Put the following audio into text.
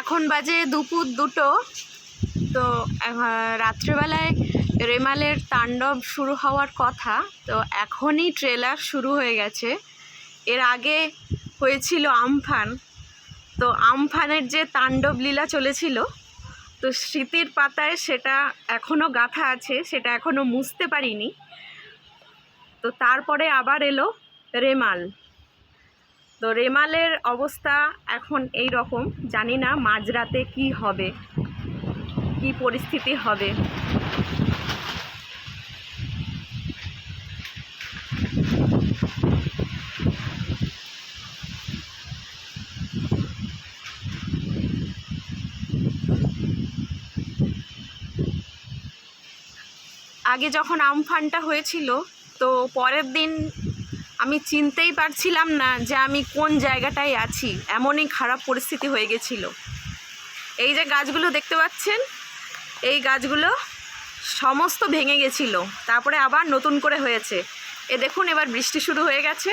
এখন বাজে দুপুর দুটো। তো রাত্রেবেলায় রেমালের তাণ্ডব শুরু হওয়ার কথা। তো, এখনই ট্রেলার শুরু হয়ে গেছে। এর আগে হয়েছিল আমফান। তো, আমফানের যে তাণ্ডব লীলা চলেছিল, তো স্মৃতির পাতায় সেটা এখনও গাঁথা আছে, সেটা এখনও মুছতে পারিনি। তো, তারপরে আবার এলো রেমাল। তো রেমালের অবস্থা এখন এই রকম। জানি না মাঝরাতে কি হবে, কি পরিস্থিতি হবে। আগে যখন আমফানটা হয়েছিল, তো পরের দিন আমি চিনতেই পারছিলাম না যে আমি কোন জায়গাটায় আছি। এমনই খারাপ পরিস্থিতি হয়ে গেছিল। এই যে গাছগুলো দেখতে পাচ্ছেন, এই গাছগুলো সমস্ত ভেঙে গেছিল। তারপরে আবার নতুন করে হয়েছে। এ দেখুন, এবার বৃষ্টি শুরু হয়ে গেছে।